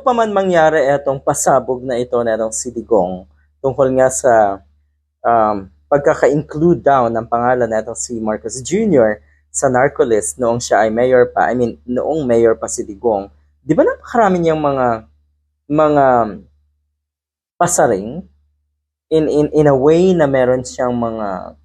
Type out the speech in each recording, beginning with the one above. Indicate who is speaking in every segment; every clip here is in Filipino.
Speaker 1: pa man mangyari itong pasabog na ito na itong si Digong tungkol nga sa um, pagkaka-include down ng pangalan na itong si Marcos Jr. sa narcolist noong siya ay mayor pa, I mean, noong mayor pa si Digong, di ba napakarami niyang mga mga pasaring in, in, in a way na meron siyang mga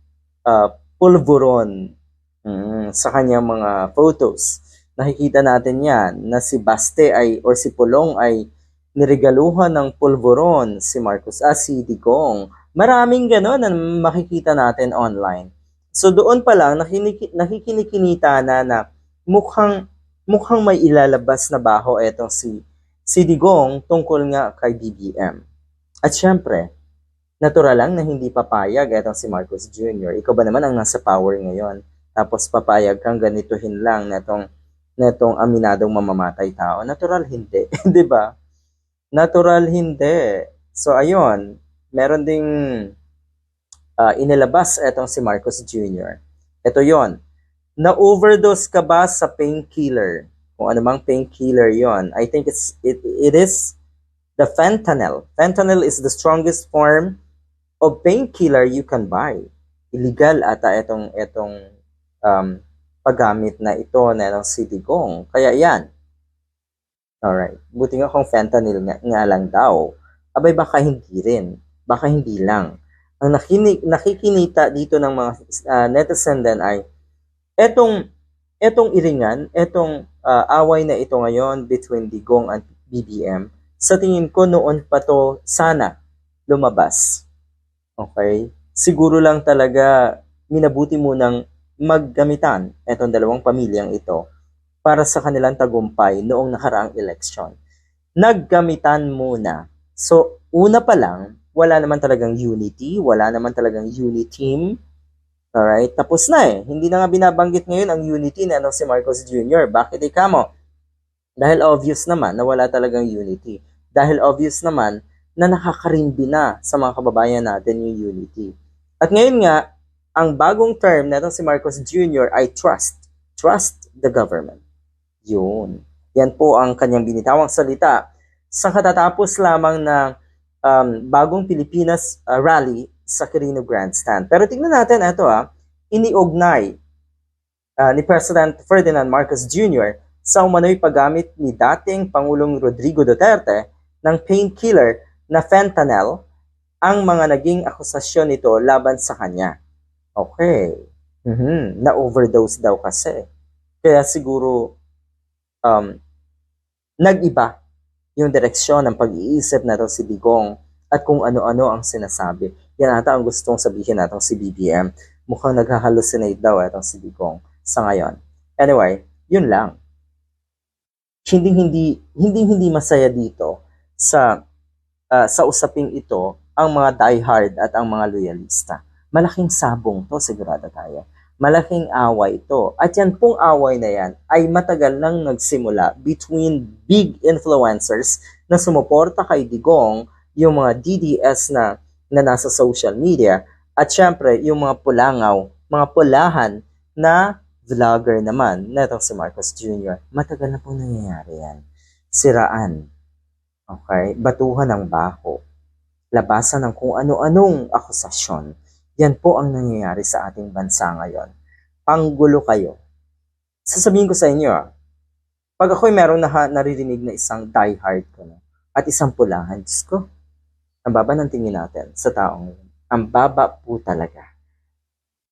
Speaker 1: uh, pulveron mm, sa kanyang mga photos. Nakikita natin yan na si Baste ay or si Pulong ay niregaluhan ng pulveron si Marcos ah, si Digong. Maraming gano'n na makikita natin online. So doon pa lang nakinik- nakikinikinita na na mukhang mukhang may ilalabas na baho etong si si Digong tungkol nga kay BBM. At syempre, natural lang na hindi papayag etong si Marcos Jr. Ikaw ba naman ang nasa power ngayon? Tapos papayag kang ganituhin lang netong netong aminadong mamamatay tao. Natural hindi, 'di ba? Natural hindi. So ayun, meron ding uh, inilabas etong si Marcos Jr. Ito yon. Na-overdose ka ba sa painkiller? Kung anumang painkiller yon. I think it's it, it is the fentanyl. Fentanyl is the strongest form of painkiller you can buy. Illegal ata itong itong um, paggamit na ito na ng siligong. Kaya yan. Alright. Buti nga kung fentanyl nga, nga lang daw. Abay baka hindi rin. Baka hindi lang. Ang nakinig, nakikinita dito ng mga uh, netizen din ay etong etong iringan, etong uh, away na ito ngayon between Digong at BBM, sa tingin ko noon pa to sana lumabas. Okay? Siguro lang talaga minabuti munang maggamitan etong dalawang pamilyang ito para sa kanilang tagumpay noong nakaraang eleksyon. Naggamitan muna. So, una pa lang, wala naman talagang unity, wala naman talagang unity team. Alright, tapos na eh. Hindi na nga binabanggit ngayon ang unity na ano si Marcos Jr. Bakit ikaw mo? Dahil obvious naman na wala talagang unity. Dahil obvious naman na nakakarimbi na sa mga kababayan natin yung unity. At ngayon nga, ang bagong term na si Marcos Jr. ay trust. Trust the government. Yun. Yan po ang kanyang binitawang salita sa katatapos lamang ng um, bagong Pilipinas uh, rally sa Quirino Grandstand. Pero tingnan natin ito ah, iniugnay uh, ni President Ferdinand Marcos Jr. sa umano'y paggamit ni dating Pangulong Rodrigo Duterte ng painkiller na fentanyl ang mga naging akusasyon nito laban sa kanya. Okay. Mm-hmm. Na-overdose daw kasi. Kaya siguro um, nag-iba yung direksyon ng pag-iisip na si Digong at kung ano-ano ang sinasabi. Yan ata ang gustong sabihin natong si BBM. Mukhang naghahallucinate daw itong si Digong sa ngayon. Anyway, yun lang. Hindi hindi hindi hindi masaya dito sa uh, sa usaping ito ang mga diehard at ang mga loyalista. Malaking sabong to, sigurado tayo. Malaking away ito. At yan pong away na yan ay matagal nang nagsimula between big influencers na sumuporta kay Digong, yung mga DDS na, na nasa social media, at syempre yung mga pulangaw, mga pulahan na vlogger naman, na itong si Marcos Jr. Matagal na pong nangyayari yan. Siraan, Okay? Batuhan ng baho. Labasan ng kung ano-anong akusasyon. Yan po ang nangyayari sa ating bansa ngayon. Panggulo kayo. Sasabihin ko sa inyo, ah, pag ako'y merong na naririnig na isang diehard ko no, at isang pulahan, Diyos ko, ang baba ng tingin natin sa taong yun. Ang baba po talaga.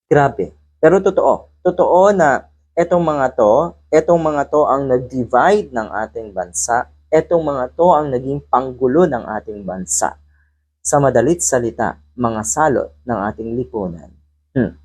Speaker 1: Grabe. Pero totoo. Totoo na etong mga to, etong mga to ang nag-divide ng ating bansa Etong mga to ang naging panggulo ng ating bansa. Sa madalit salita, mga salot ng ating lipunan. Hmm.